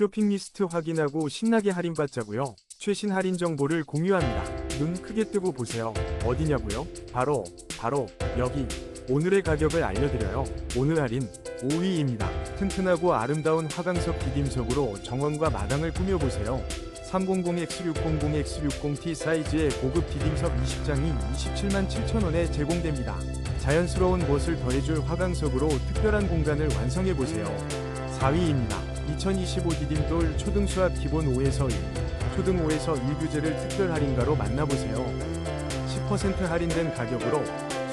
쇼핑 리스트 확인하고 신나게 할인받자고요. 최신 할인 정보를 공유합니다. 눈 크게 뜨고 보세요. 어디냐고요? 바로 바로 여기. 오늘의 가격을 알려드려요. 오늘 할인 5위입니다. 튼튼하고 아름다운 화강석 디딤석으로 정원과 마당을 꾸며보세요. 300X600X60T 사이즈의 고급 디딤석 20장이 27만 7천원에 제공됩니다. 자연스러운 멋을 더해줄 화강석으로 특별한 공간을 완성해보세요. 4위입니다. 2025 디딤돌 초등수압 기본 5에서 1, 초등 5에서 1 규제를 특별 할인가로 만나보세요. 10% 할인된 가격으로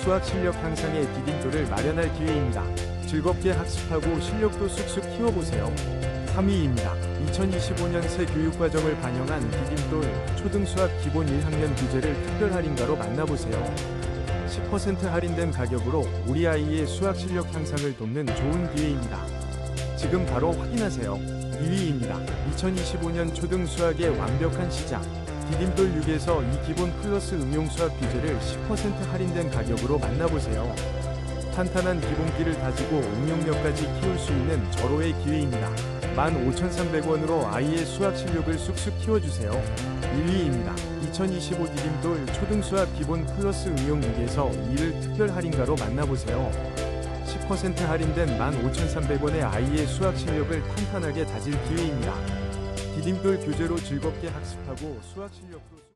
수학 실력 향상의 디딤돌을 마련할 기회입니다. 즐겁게 학습하고 실력도 쑥쑥 키워보세요. 3위입니다. 2025년 새 교육과정을 반영한 디딤돌 초등수학 기본 1학년 규제를 특별 할인가로 만나보세요. 10% 할인된 가격으로 우리 아이의 수학 실력 향상을 돕는 좋은 기회입니다. 지금 바로 확인하세요. 2위입니다. 2025년 초등 수학의 완벽한 시작. 디딤돌 6에서 이 기본 플러스 응용 수학 규제를 10% 할인된 가격으로 만나보세요. 탄탄한 기본기를 다지고 응용력까지 키울 수 있는 절호의 기회입니다. 15,300원으로 아이의 수학 실력을 쑥쑥 키워주세요. 1위입니다. 2025 디딤돌 초등수학 기본 플러스 응용 6에서 2를 특별 할인가로 만나보세요. 10% 할인된 15,300원의 아이의 수학 실력을 탄탄하게 다질 기회입니다. 디딤돌 교재로 즐겁게 학습하고 수학 실력도